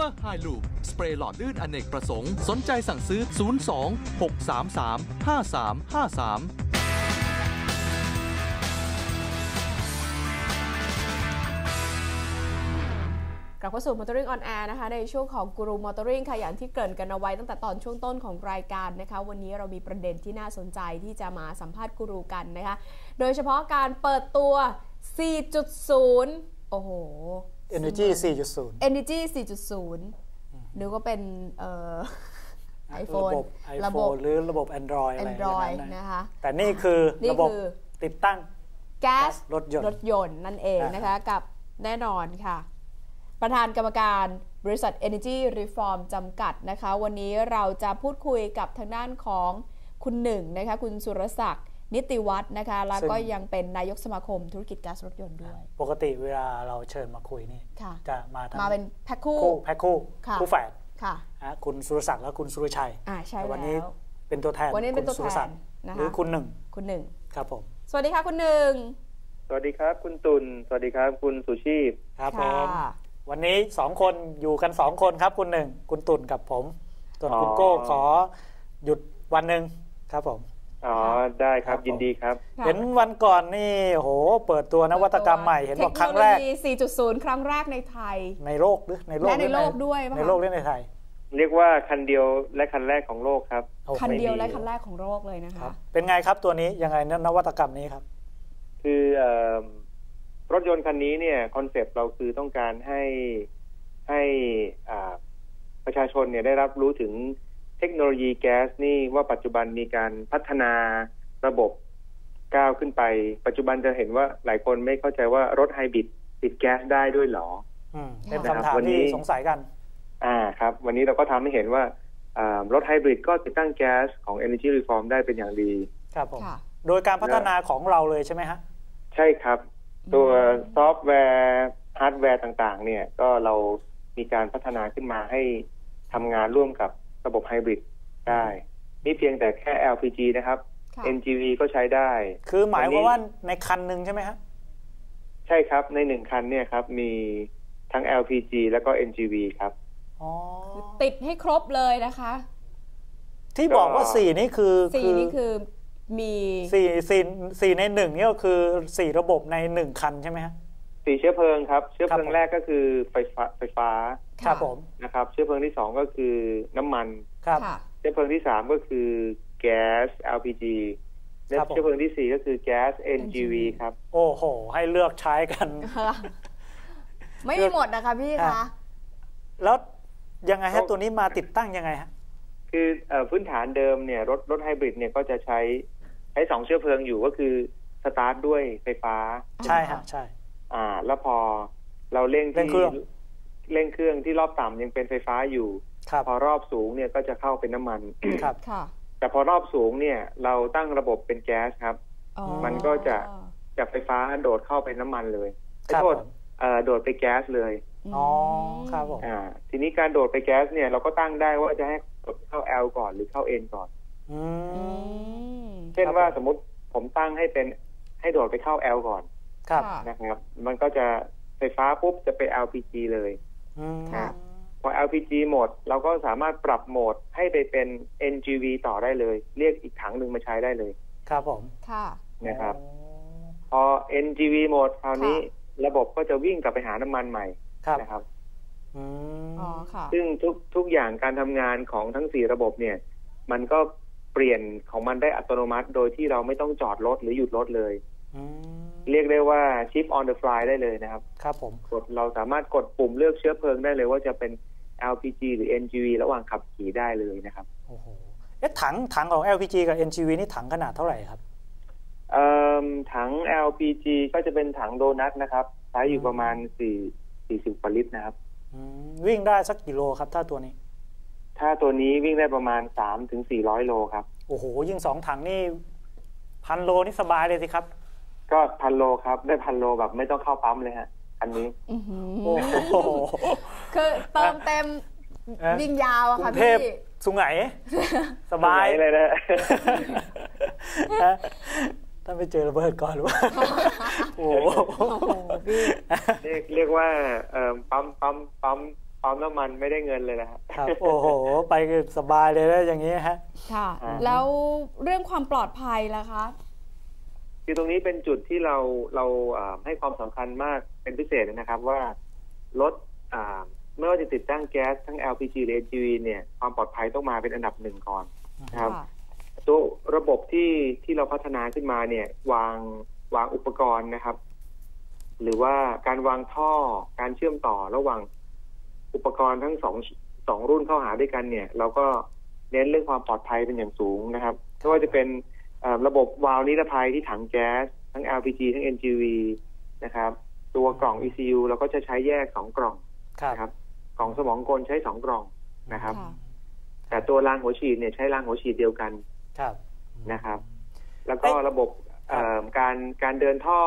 ปอร์ไฮลูปสเปรย์หลอดลื่นอเนกประสงค์ สนใจสั่งซื้อ 02 633 5353กลับเข้าสู่ Motoring on Air นะคะในช่วงของกูรู Motoring ค่ะอย่างที่เกริ่นกันเอาไว้ตั้งแต่ตอนช่วงต้นของรายการนะคะ วันนี้เรามีประเด็นที่น่าสนใจที่จะมาสัมภาษณ์กูรูกันนะคะ โดยเฉพาะการเปิดตัว 4.0 โอ้โห Energy 4.0 Energy 4.0นึกว่าเป็นเอ่อระ iPhone บบระบบ iPhone หรือระบบ Android อะไร Android อย่างนะคะแต่นี่คือนี่ระบบคือติดตั้งแก๊สรถยนต์รถยนต์นั่นเองอ่าฮะนะคะกับแน่นอนค่ะ ประธานกรรมการบริษัท Energy Reform จำกัดนะคะ วันนี้เราจะพูดคุยกับทางด้านของคุณหนึ่งนะคะ คุณสุรศักดิ์ นิติวัฒน์นะคะ แล้วก็ยังเป็นนายกสมาคมธุรกิจก๊าซรถยนต์ด้วย ปกติเวลาเราเชิญมาคุยนี่ค่ะจะมาทั้งมาเป็นแพ็คคู่คู่แพ็คคู่ค่ะคู่แฝดค่ะฮะคุณสุรศักดิ์และคุณสุรชัยอ่าใช่แต่แล้ววันนี้เป็นตัวแทนวันนี้เป็นคุณตัวสุแทรศักนดิ์นะหรือคะคุณหนึ่งคุณหนึ่งครับผม สวัสดีค่ะคุณหนึ่งสวัสดีครับ คุณตุลสวัสดีครับ คุณสุชีพครับผค่ะมวันนี้สองคนอยู่กันสองคนครับ คุณหนึ่งคุณตุ่นกับผมส่วนคุณอ๋อโก้ขอหยุดวันหนึ่งครับผม อ๋อได้ครับครับยินดีครับค่ะเห็นวันก่อนนี่โหเปิดตัวนวัตกรรมใหม่เห็นบอกครั้งแรกเทคโนโลยี4.0 ครั้งแรกในไทย ในโลกหรือในโลกและในหรือโลกด้วยปะคะในโลกหรือในไทย เรียกว่าคันเดียวและคันแรกของโลกครับโอ้โหคันเดียวและไม่มีคันแรกของโลกเลยนะครัคะบเป็นไงครับตัวนี้ยังไงนวัตกรรมนี้ครับ คือเอ่อรถยนต์คันนี้เนี่ยคอนเซปต์เราคือต้องการให้ให้อ่าประชาชนเนี่ยได้รับรู้ถึง เทคโนโลยีแก๊สนี่ว่าปัจจุบันมีการพัฒนาระบบก้าวขึ้นไป ปัจจุบันจะเห็นว่าหลายคนไม่เข้าใจว่ารถไฮบริดติดแก๊สได้ด้วยเหรออืมเป็นครับคำถามวันนี้ที่สงสัยกัน อ่าครับ วันนี้เราก็ทำให้เห็นว่าอ่ารถไฮบริดก็ติดตั้งแก๊สของ Energy Reform ได้เป็นอย่างดี ครับผมค่ะโดยการพัฒนาของเราเลยใช่ไหมฮะ ใช่ครับ ตัวซอฟต์แวร์ฮาร์ดแวร์ต่างๆ เนี่ย ก็เรามีการพัฒนาขึ้นมาให้ทำงานร่วมกับ ระบบไฮบริดได้นี่เพียงแต่แค่ LPG นะครับค่ะ NGV ก็ใช้ได้ คือหมายวันนี้ความว่าในคันหนึ่งใช่ไหมฮะใช่ครับในหนึ่งคันเนี่ยครับ มีทั้ง LPG แล้วก็ NGV ครับอ๋อติดให้ครบเลยนะคะ ที่บอกว่าก็สี่นี่คือสี่นี่คือมีสี่สี่สี่ในหนึ่งนี่ก็คือสี่ระบบในหนึ่งคันใช่ไหมฮะ สีเชื้อเพลิงครับ เชื้อเพลิงครับผมแรกก็คือไฟฟ้าไฟฟ้าะครับผมนะครับ เชื้อเพลิงที่สองก็คือน้ำมันครับค่ะเชื้อเพลิงที่สามก็คือแก๊ส LPG และครับผมเชื้อเพลิงที่สี่ก็คือแก๊ส NGV ครับ โอ้โห ให้เลือกใช้กัน ไม่มีหมดนะคะพี่อะคะ แล้วยังไงฮะก็ตัวนี้มาติดตั้งยังไงฮะ คือเออพื้นฐานเดิมเนี่ยรถรถไฮบริดเนี่ยก็จะใช้ใช้สองเชื้อเพลิงอยู่ก็คือสตาร์ทด้วยไฟฟ้า ใช่ฮะใช่ อ่า แล้วพอเราเร่งเร่งที่เครื่องเร่งเครื่องที่รอบต่ำยังเป็นไฟฟ้าอยู่ครับพอรอบสูงเนี่ยก็จะเข้าเป็นน้ำมันครับค่ะแต่พอรอบสูงเนี่ย เราตั้งระบบเป็นแก๊สครับอ๋อมันก็จะจากไฟฟ้าโดดเข้าเป็นน้ำมันเลยครับโทษผมเอ่อโดดไปแก๊สเลยอ๋อครับผมอ่า ทีนี้การโดดไปแก๊สเนี่ยเราก็ตั้งได้ว่าจะให้เข้า L ก่อนหรือเข้า N ก่อนอือืมมเช่นครับว่าผมสมมติผมตั้งให้เป็นให้โดดไปเข้า L ก่อน ครับค่ะนะครับ มันก็จะไฟฟ้าปุ๊บจะไป LPG เลยอืมค่ะพอ LPG หมด เราก็สามารถปรับโหมดให้ไปเป็น NGV ต่อได้เลย เรียกอีกถังหนึ่งมาใช้ได้เลย ครับผมค่ะนะครับอ๋อพอ NGV หมดคราวนี้ระบบก็จะวิ่งกลับไปหาน้ำมันใหม่ครับนะครับอืมอ๋อค่ะ ซึ่งทุกทุกอย่างการทำงานของทั้งสี่ระบบเนี่ย มันก็เปลี่ยนของมันได้อัตโนมัติ โดยที่เราไม่ต้องจอดรถหรือหยุดรถเลยอืม เรียกได้ว่าชิป on the fly ได้เลยนะครับ ครับผมกดเราสามารถกดปุ่มเลือกเชื้อเพลิงได้เลยว่าจะเป็น LPG หรือ NGV ระหว่างขับขี่ได้เลยนะครับ โอ้โห เอ๊ะถังถังของ LPG กับ NGV นี่ถังขนาดเท่าไหร่ครับ เอิ่มถัง LPG ก็จะเป็นถังโดนัทนะครับ ใช้อยู่ประมาณ4 40กว่าลิตรนะครับอืมวิ่งได้สักกี่โลครับ ถ้าตัวนี้ ถ้าตัวนี้วิ่งได้ประมาณ3ถึง400โลครับ โอ้โห ยิ่งสองถังนี่พันโลนี่สบายเลยสิครับ ก็พันโลครับ ได้พันโลแบบไม่ต้องเข้าปั๊มเลยฮะ อันนี้อื้อหือโอ้โหคือเติมเต็มเอ๊ะวิ่งยาวอะกรุค่ะงเทพี่พสุงไหงสบายตรงไหนเลยนะฮะถ้าไปเจอระเบิดก่อนหรือว่าโอ้โหโอ้โหพี่เรียกเรียกว่าเอ่อปั๊มปั๊มปั๊มปั๊มน้ำมันไม่ได้เงินเลยนะฮะครับ โอ้โห ไปสบายเลยนะอย่างนี้ฮะ ค่ะอ่าแล้วเรื่องความปลอดภัยล่ะคะ คือตรงนี้เป็นจุดที่เราเราให้ความสำคัญมากเป็นพิเศษนะครับว่ารถไม่ว่าจะติดตั้งแก๊สทั้ง LPG หรือ NGV เนี่ยความปลอดภัยต้องมาเป็นอันดับหนึ่งก่อนนะครับตัวระบบที่ที่เราพัฒนาขึ้นมาเนี่ย วางวางอุปกรณ์นะครับ หรือว่าการวางท่อการเชื่อมต่อระหว่างอุปกรณ์ทั้งสองสองรุ่นเข้าหาด้วยกันเนี่ย เราก็เน้นเรื่องความปลอดภัยเป็นอย่างสูงนะครับไม่ว่าจะเป็น ระบบวาล์วนิรภัยที่ถังแก๊ส ทั้ง LPG ทั้ง NGV นะครับ ตัวกล่อง ECU เราก็จะใช้แยกสองกล่องครับนะครับกล่องสมองกลใช้สองกล่องนะครับค่ะแต่ตัวรางหัวฉีดเนี่ยใช้รางหัวฉีดเดียวกันครับนะครับ แล้วก็เอ้ยระบบครับเอ่อการการเดินท่อ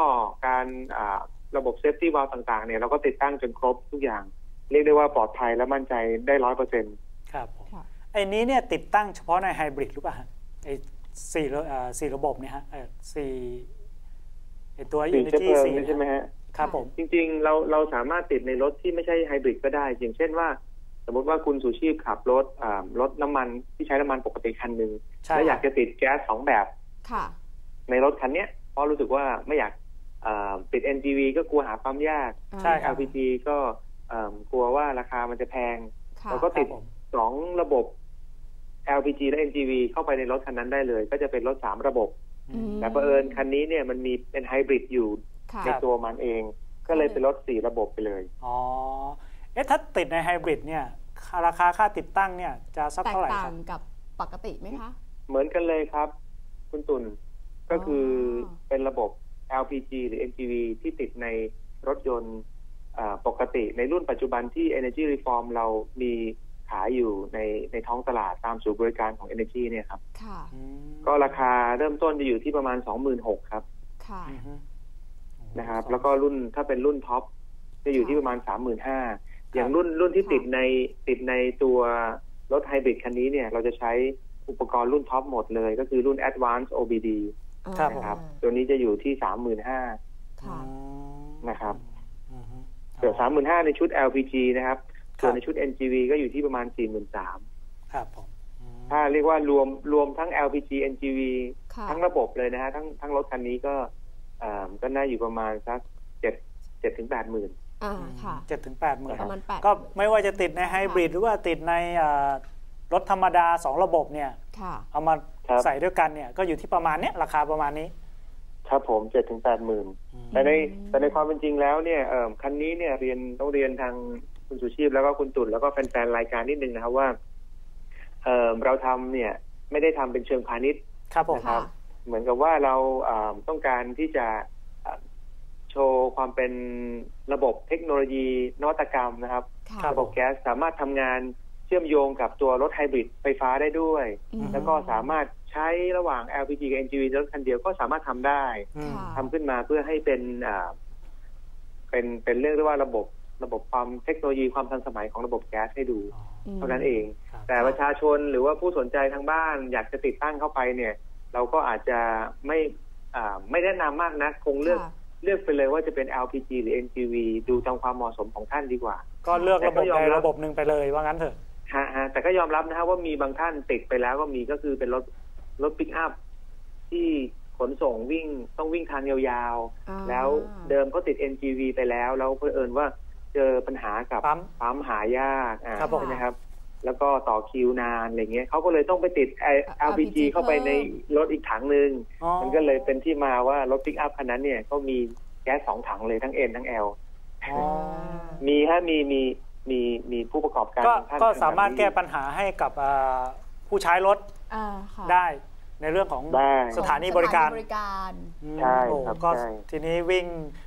การอ่าระบบเซฟตี้วาลต่างๆเนี่ยเราก็ติดตั้งจนครบทุกอย่าง เรียกได้ว่าปลอดภัยและมั่นใจได้ร้อยเปอร์เซ็นต์ครับผมค่ะไอ้นี้เนี่ยติดตั้งเฉพาะในไฮบริดหรือเปล่าฮะไอ้ สี่ระเอ่อสี่ระบบเนี่ยฮะเอ่อสี่ไอ้ตัวสิ่งเชื้อ Unity เพลิงสี่นี่ใช่ไหมฮะครับผมจริง ๆ เราเราสามารถติดในรถที่ไม่ใช่ไฮบริดก็ได้ อย่างเช่นว่า สมมติว่าคุณสุชีพขับรถอ่ารถน้ำมันที่ใช้น้ำมันปกติคันหนึ่งใช่แล้วอยากจะติดแก๊สสองแบบค่ะ ในรถคันเนี้ยเพราะรู้สึกว่าไม่อยากอ่าติด NGV ก็กลัวหาปั๊มยากใช่ครับ LPG ก็เอิ่มกลัวว่าราคามันจะแพงค่ะเราก็ติดครับผมสองระบบ LPG และ NGV เข้าไปในรถคันนั้นได้เลย ก็จะเป็นรถสามระบบอืมแต่เผอิญคันนี้เนี่ยมันมีเป็นไฮบริดอยู่ค่ะในตัวมันเอง ก็เลยเป็นรถสี่ระบบไปเลย อ๋อ เอ๊ะถ้าติดในไฮบริดเนี่ยค่าราคาค่าติดตั้งเนี่ยจะสักแตกเท่าไหร่คต่ารังบกับปกติไหมคะ เหมือนกันเลยครับ คุณตุลก็คือออเป็นระบบ LPG หรือ NGV ที่ติดในรถยนต์อ่าปกติในรุ่นปัจจุบันที่ Energy Reform เรามี ขายอยู่ในในท้องตลาดตามศูนย์บริการของ Energy เนี่ยครับ ค่ะอืมก็ราคาเริ่มต้นจะอยู่ที่ประมาณ26,000ครับค่ะอือฮึนะครับ แล้วก็รุ่นถ้าเป็นรุ่นท็อปจะอยู่ที่ประมาณ35,000อย่างรุ่นรุ่นที่ค่ะติดในติดในตัวรถไฮบริดคันนี้เนี่ย เราจะใช้อุปกรณ์รุ่นท็อปหมดเลย ก็คือรุ่น Advanced OBD ครับนะครับอ่าตัวนี้จะอยู่ที่35,000ค่ะอืมนะครับอือฮึเดี๋ยว35,000ในชุด LPG นะครับครับ ส่วนในชุด NGV ก็อยู่ที่ประมาณ43,000ครับผมอืมถ้าเรียกว่ารวมรวมทั้ง LPG NGV ค่ะทั้งระบบเลยนะฮะทั้งทั้งรถคันนี้ก็เอ่อก็น่าอยู่ประมาณสักเจ็ดเจ็ดถึงแปดหมื่นอ่าค่ะเจ็ดถึงแปดหมื่นประมาณแปดก็ไม่ว่าจะติดในไฮบริดหรือว่าติดในเอ่อรถธรรมดาสองระบบเนี่ยค่ะเอามาครับใส่ด้วยกันเนี่ยก็อยู่ที่ประมาณเนี้ยราคาประมาณนี้ ครับผมเจ็ดถึงแปดหมื่นอืมแต่ในอืมแต่ในความเป็นจริงแล้วเนี่ยเอ่อคันนี้เนี่ยเรียนต้องเรียนทาง คุณสุชีพแล้วก็คุณตุ่นแล้วก็แฟนๆรายการนิดนึงนะครับว่าเอ่อเราทำเนี่ย ไม่ได้ทำเป็นเชิงพาณิชย์ครับผมค่ะเหมือนกับว่าเราอ่าต้องการที่จะอ่าโชว์ความเป็นระบบเทคโนโลยีนวัตกรรมนะครับค่ะครับระบบแก๊สสามารถทำงานเชื่อมโยงกับตัวรถไฮบริดไฟฟ้าได้ด้วยอืมแล้วก็สามารถใช้ระหว่าง LPG กับ NGV รถคันเดียวก็สามารถทำได้อืมค่ะทำขึ้นมาเพื่อให้เป็นอ่าเป็นเป็นเรื่องเรียกว่าระบบ ระบบความเทคโนโลยีความทันสมัยของระบบแก๊สให้ดูอ๋อมเท่านั้นเองครับแต่ประชาชนหรือว่าผู้สนใจทางบ้านอยากจะติดตั้งเข้าไปเนี่ย เราก็อาจจะไม่อ่าไม่แนะนำมากนะคงเลือกค่ะเลือกไปเลยว่าจะเป็น LPG หรือ NGV ดูตามความเหมาะสมของท่านดีกว่า ก็เลือกระบบแต่ก็ยอใดมรับระบบหนึ่งไปเลยว่างั้นเถอะฮะฮะแต่ก็ยอมรับนะฮะว่ามีบางท่านติดไปแล้วก็มีก็คือเป็นรถรถปิกอัพที่ขนส่งวิ่งต้องวิ่งทางยาวอ่าๆแล้วเดิมก็ติด NGV ไปแล้ว แล้วเพื่อเอิญว่า เจอปัญหากับปั๊มปั๊มหายากอ่าครับผมใช่ไหมครับ แล้วก็ต่อคิวนานอะไรเงี้ยเขาก็เลยต้องไปติดไอ้ LPG เข้าไปในรถอีกถังหนึ่งอ๋อมันก็เลยเป็นที่มาว่ารถปิกอัพคันนั้นเนี่ยก็มีแก๊สสองถังเลยทั้ง N ทั้ง L อ๋อมีฮะมีมีมีมีผู้ประกอบการก็บางท่านก็สามารถทำบบนี้แก้ปัญหาให้กับอ่าผู้ใช้รถอ่าค่ะได้ในเรื่องของได้ สถานีบริการ สถนีบริการ อืมใช่โอ้ครับก็ใช่ ทีนี้วิ่ง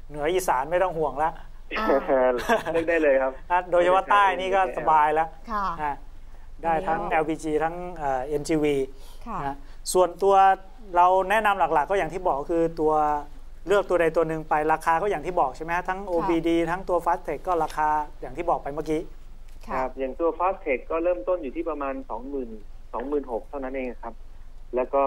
เหนืออีสานไม่ต้องห่วงละอ่า เลือกได้เลยครับอะโดยเฉพาะใต้นี่ก็สบายแล้วค่ะอะได้ทั้งแล้ว LPG ทั้งเอ่อ NGV ค่ะนะส่วนตัวเราแนะนำหลักๆ ก็อย่างที่บอกคือตัวเลือกตัวใดตัวหนึ่งไปราคาก็อย่างที่บอกใช่ไหมฮะทั้ง OBD ทั้งตัว Fast Tech ก็ราคาอย่างที่บอกไปเมื่อกี้คค่ะรับอย่างตัว Fast Tech ก็เริ่มต้นอยู่ที่ประมาณ 20,000 26,000เท่านั้นเองครับ แล้วก็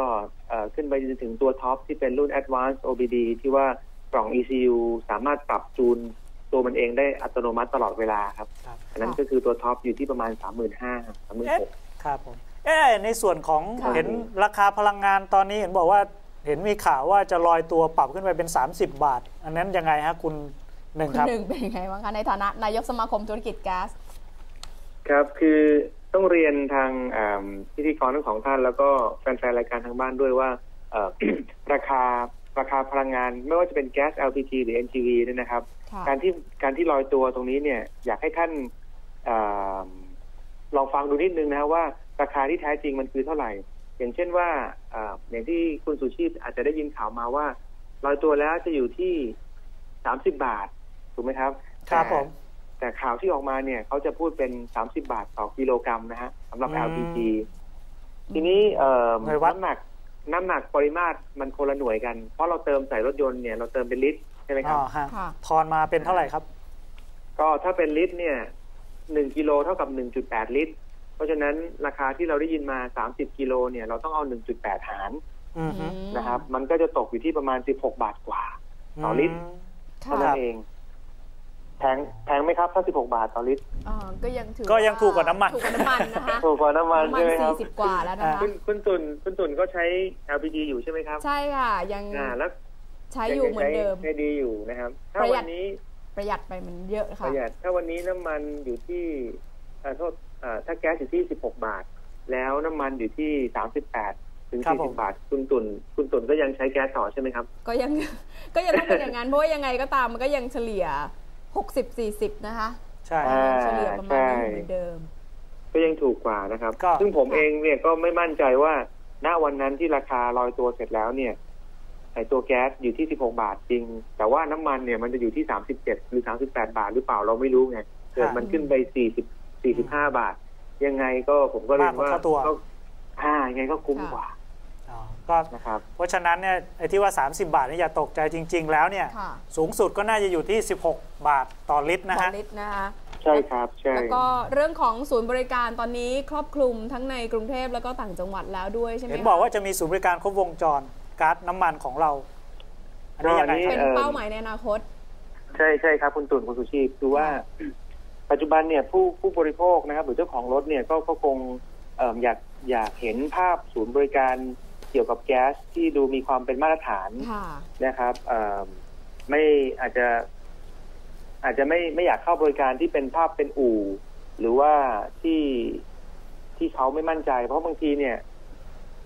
เอ่อขึ้นไปจนถึงตัวท็อปที่เป็นรุ่น Advanced OBD ที่ว่ากล่อง ECU สามารถปรับจูน ตัวมันเองได้อัตโนมัติตลอดเวลาครับครับ อันนั้นก็คือตัวท็อปอยู่ที่ประมาณ 3 5 0 0 0 3 6 0 0เอ๊ะครับผมเอ๊ะในส่วนของค่ะเห็นราคาพลังงานตอนนี้เห็นบอกว่าเห็นมีข่าวว่าจะลอยตัวปรับขึ้นไปเป็น 30 บาท อันนั้นยังไงฮะคุณหนึ่งคุคณรับหนึ่งเป็นยังไงบ้างคะในฐานะนายกสมาคมธุรกิจก๊าซครับคือต้องเรียนทางอ่าพิธีกรทั้งสองท่าน แล้วก็แฟนๆรายการทางบ้านด้วยว่าเอ่อราคาราคาพลังงานไม่ว่าจะเป็นแก๊ส LPG หรือ NGV เนี่ยนะครับค่ะ การที่การที่ลอยตัวตรงนี้เนี่ย อยากให้ท่านอาลองฟังดูนิดนึงนะครับว่า ราคาที่แท้จริงมันคือเท่าไหร่ อย่างเช่นว่าอาอย่างที่คุณสุชีพอาจจะได้ยินข่าวมาว่าลอยตัวแล้วจะอยู่ที่สามสิบบาทถูกไหมครับครับแต่ผมแต่ข่าวที่ออกมาเนี่ยเขาจะพูดเป็นสามสิบาทต่อกิโลกรัมนะฮะสำหรับอืม LPG ทีนี้เอ่อหน่วยวัดน้ำหนักน้ำหนักปริมาตรมันคนละหน่วยกัน เพราะเราเติมใส่รถยนต์เนี่ยเราเติมเป็นลิตรใช่ไหมคอ๋รับอฮะค่ะทอนมาเป็นเท่าไหร่ครับ ก็ถ้าเป็นลิตรเนี่ยหนึ่งกิโลเท่ากับหนึ่งจุดแปดลิตร เพราะฉะนั้นราคาที่เราได้ยินมาสามสิบกิโลเนี่ยเราต้องเอาหนึ่งจุดแปดหารอืมฮึนะครับ มันก็จะตกอยู่ที่ประมาณสิบหกบาทกว่าต่อลิตรมเท่าค่ะนั้นเองแพงแพงไหมครับถ้าสิบหกบาทต่อลิตรอ่าก็ยังถือก็ยังถูกกว่าน้ำมันถูกกว่าน้ำมันนะคะถูกกว่าน้ำมันน้ำมัใช่นไหมครับสี่สิบกว่าแล้วนะคะคุณคุณตุนคุณตุนก็ใช้ LPG อยู่ใช่ไหมครับ ใช่ค่ะยังอ่าแล้ว ใช้อยู่เหมือนเดิมใช้ดีอยู่นะครับ ถ้าประหยัวัดนนี้ประหยัดไปมันเยอะปค่ะระหยัดถ้าวันนี้น้ำมันอยู่ที่เอ่อโทษเอ่อถ้าแก๊สอยู่ที่16บาท แล้วน้ำมันอยู่ที่38ถึงครับผม40บาท คุณตุนคุณตุนก็ยังใช้แก๊สต่อใช่ไหมครับ ก็ยังก็ยังต้องเป็นอย่างนั้นเพราะว่ายังไงก็ตามมันก็ยังเฉลี่ย60-40นะคะ ใช่อ่าเฉลี่ยประมาณนี้เหมือนเดิม ก็ยังถูกกว่านะครับก็ซึ่งผมค่ะเองเนี่ยก็ไม่มั่นใจว่า ณวันนั้นที่ราคาลอยตัวเสร็จแล้วเนี่ย ไอตัวแก๊สอยู่ที่ 16 บาทจริง แต่ว่าน้ำมันเนี่ยมันจะอยู่ที่ 37 หรือ 38 บาทหรือเปล่าเราไม่รู้ไงเกิดมันขึ้นไป 40 45 บาท ยังไงก็ผมก็เรียนว่ามากกว่าค่าตัวก็อ่ายังไงก็คุ้มกว่าอ๋อก็นะครับเพราะฉะนั้นเนี่ยไอ้ที่ว่า 30 บาทนี่อย่าตกใจจริง ๆ แล้วเนี่ยค่ะสูงสุดก็น่าจะอยู่ที่ 16 บาทต่อลิตรนะต่อฮะลิตรนะคะใช่ครับใช่แล้วก็เรื่องของศูนย์บริการตอนนี้ครอบคลุมทั้งในกรุงเทพแล้วก็ต่างจังหวัดแล้วด้วยใช่ไหมเห็นคะบอกว่าจะมีศูนย์บริการครบวงจร ก๊าซน้ำมันของเรา อันนี้ยังไงคเป็รับนเป้าหมายในอนาคต ใช่ใช่ครับคุณตุ่นคุณสุชีพคือว่า ปัจจุบันเนี่ยผู้ผู้บริโภคนะครับ หรือเจ้าของรถเนี่ยก็ก็คงเอิ่มอยากอยากเห็นภาพศูนย์บริการเกี่ยวกับแก๊สที่ดูมีความเป็นมาตรฐานค่ะนะครับเอิ่มไม่อาจจะ อาจจะไม่ไม่อยากเข้าบริการที่เป็นภาพเป็นอู่ หรือว่าที่ที่เขาไม่มั่นใจ เพราะบางทีเนี่ย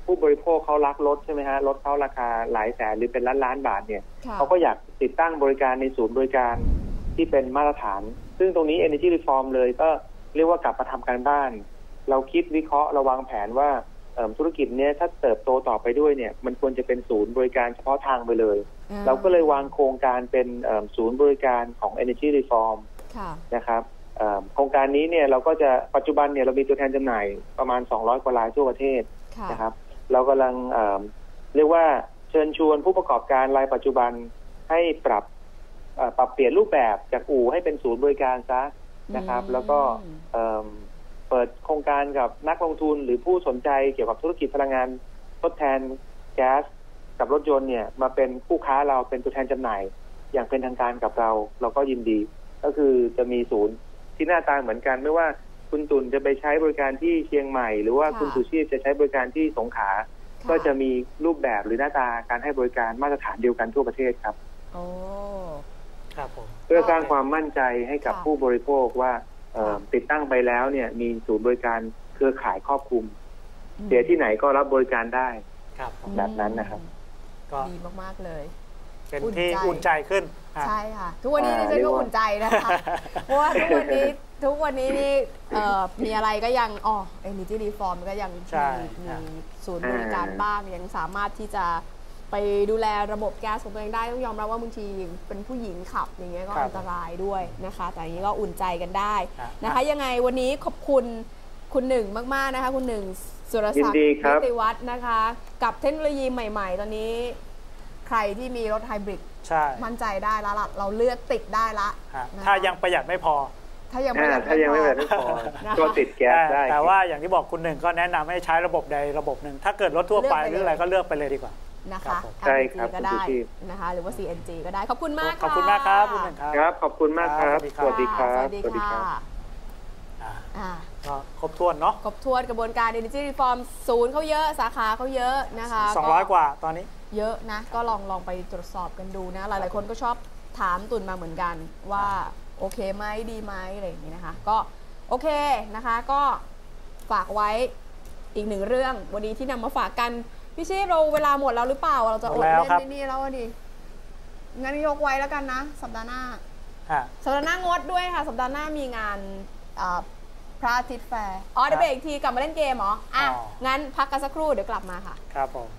ผู้บริโภคเขารักรถใช่ไหมฮะรถเขาราคาหลายแสนหรือเป็นล้านล้านบาทเนี่ยค่ะเขาก็อยากติดตั้งบริการในศูนย์บริการที่เป็นมาตรฐาน ซึ่งตรงนี้ Energy Reform เลยก็เรียกว่ากลับมาทำการบ้าน เราคิดวิเคราะห์ระวางแผนว่าเอิ่มธุรกิจเนี้ยถ้าเติบโตต่อไปด้วยเนี่ย มันควรจะเป็นศูนย์บริการเฉพาะทางไปเลยอ่เราก็เลยวางโครงการเป็นเอิ่มศูนย์บริการของ Energy Reform ค่ะนะครับเอิ่มโครงการนี้เนี่ยเราก็จะปัจจุบันเนี่ยเรามีตัวแทนจำหน่ายประมาณ 200 กว่ารายทั่วประเทศค่ะนะครับ เรากำลังเอิ่มเรียกว่าเชิญชวนผู้ประกอบการรายปัจจุบันให้ปรับเอ่อปรับเปลี่ยนรูปแบบจากอู่ให้เป็นศูนย์บริการซะนะครับอืมแล้วก็เอิ่มเปิดโครงการกับนักลงทุนหรือผู้สนใจเกี่ยวกับธุรกิจพลังงานทดแทนแก๊สกับรถยนต์เนี่ยมาเป็นผู้ค้าเราเป็นตัวแทนจำหน่าย อย่างเป็นทางการกับเรา เราก็ยินดี ก็คือจะมีศูนย์ที่หน้าตาเหมือนกันไม่ว่า คุณตุนจะไปใช้บริการที่เชียงใหม่ หรือว่าค่ะคุณสุชีพจะใช้บริการที่สงขลาค่ก็จะมีรูปแบบหรือหน้าตาการให้บริการมาตรฐานเดียวกันทั่วประเทศครับโอ้ครับผมเพื่อสร้างความมั่นใจให้กับค่ะผู้บริโภคว่าเอ่อติดตั้งไปแล้วเนี่ย มีศูนย์บริการเครือข่ายครอบคลุมเสียที่ไหนก็รับบริการได้ครับผมแบบนั้นนะครับ ก็ดีมากๆเลยเป็นอุ่นที่ใจอุ่นใจขึ้นอะใช่ค่ะ ทุกวันนี้อ่าดิฉันเรียก็กว่าอุ่นใจนะคะเพราะว่าทุกวันนี้ ทุกวันนี้นี่เอ่อมีอะไรก็ยังอ๋อ Energy Reform ก็ยังใช่มีครับมีศูนย์บริการบ้างยังสามารถที่จะไปดูแลระบบแก๊สของตัวเองได้ต้องยอมรับว่าบางทีเป็นผู้หญิงขับอย่างเงี้ยก็ครับอันตรายด้วยนะคะ แต่อย่างนี้ก็อุ่นใจกันได้ครับนะคะยังไงวันนี้ขอบคุณคุณหนึ่งมาก ๆ นะคะ คุณหนึ่งสุรศักดิ์ยินดีครับ นิติวัฒน์นะคะ กับเทคโนโลยีใหม่ ๆ ตอนนี้ ใครที่มีรถไฮบริดใช่มั่นใจได้แล้วล่ะเราเลือกติดได้ละฮะนะคะ ถ้ายังประหยัดไม่พอ ถ้ายังไม่อ่าอยากถ้ายังไม่แบบไม่พอนะคะก็ติดแก๊สได้ แต่ว่าอย่างที่บอกคุณหนึ่งก็แนะนำให้ใช้ระบบใดระบบหนึ่ง ถ้าเกิดรถทั่วไปหรืออะไรก็เลือกไปเลยดีกว่านะครัคะบผม LPG ใช่ครับก็ได้คุณสุชีพนะคะหรือว่า CNG ก็ได้ ขอบคุณมากขอบคุณมากครับคุณหนึ่งค่ะครับครับ ขอบคุณมากครับครับ สวัสดีครับ สวัสดีค่ะอ่าอ่าก็ครบถ้วนเนาะครบถ้วนกระบวนการ Energy Reform ศูนย์เขาเยอะสาขาเขาเยอะนะคะ 200 กว่าตอนนี้ เยอะนะ ก็ลองลองไปตรวจสอบกันดูนะ หลายๆคนก็ชอบถามตุนมาเหมือนกันว่า โอเคไหมดีไหมอะไรอย่างนี้นะคะ ก็โอเคนะคะก็ฝากไว้อีกหนึ่งเรื่องวันนี้ที่นำมาฝากกันพี่ชีพเราเวลาหมดแล้วหรือเปล่า เราจะอดหมดแล้วเล่นครับในนี่แล้วอะดิงั้นยกไว้แล้วกันนะ สัปดาห์หน้าอ่าสัปดาห์หน้างดด้วยค่ะ สัปดาห์หน้ามีงานอ่าพระอาทิตย์แฟร์อ๋อเดี๋ยวเบรกอีกทีกลับมาเล่นเกมเหรออะอ๋องั้นพักกันสักครู่เดี๋ยวกลับมาค่ะ ครับผม